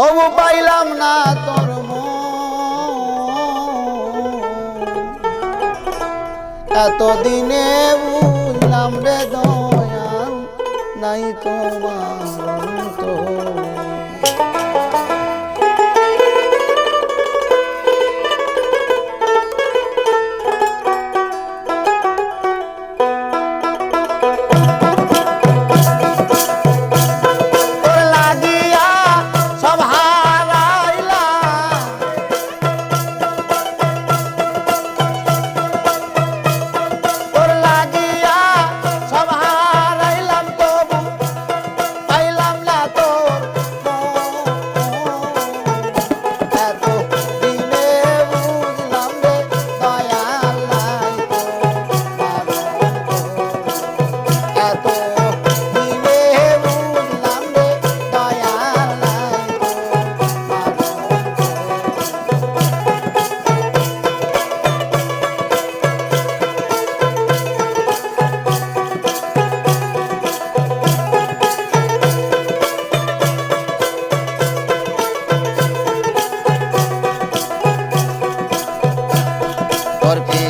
তবু পাইলাম না তোর এতদিনে বুঝলাম রে দয়াল নাই তোমার porque